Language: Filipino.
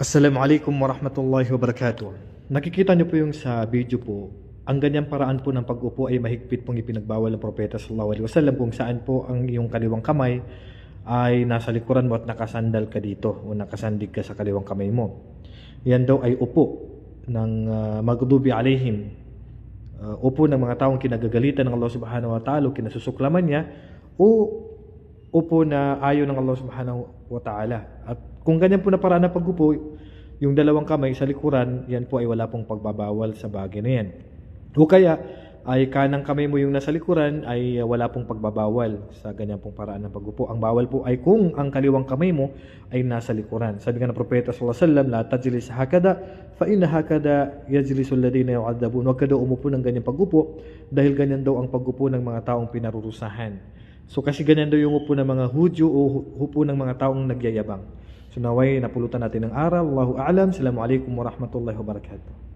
Assalamualaikum warahmatullahi wabarakatuh. Nakikita niyo po yung sa video po, ang ganyang paraan po ng pag-upo ay mahigpit pong ipinagbawal ng propeta sallallahu alaihi wasallam kung saan po ang iyong kaliwang kamay ay nasa likuran mo at nakasandal ka dito o nakasandig ka sa kaliwang kamay mo. Yan daw ay upo ng uh, magdubi alaihim. Uh, upo ng mga taong kinagagalitan ng Allah subhanahu wa ta'ala, kinasusuklaman niya, o upo na ayaw ng Allah subhanahu wa ta'ala. At kung ganyan po na paraan ng pag-upo, yung dalawang kamay sa likuran, yan po ay wala pong pagbabawal sa bagay na yan. O kaya, ay kanang kamay mo yung nasa likuran ay wala pong pagbabawal sa ganyan pong paraan ng pag-upo. Ang bawal po ay kung ang kaliwang kamay mo ay nasa likuran. Sabi nga ng propeta sallallahu alaihi wasallam, la tajlis hakada fa inna hakada yajlisu alladhina yu'adzabun. Huwag ka daw umupo ng ganyang pag-upo dahil ganyan daw ang pag-upo ng mga taong pinarurusahan. So kasi ganyan daw yung upo ng mga Hudyo o upo ng mga taong nagyayabang. So naway napulutan natin ng aral. Allahu a'lam. Assalamualaikum warahmatullahi wabarakatuh.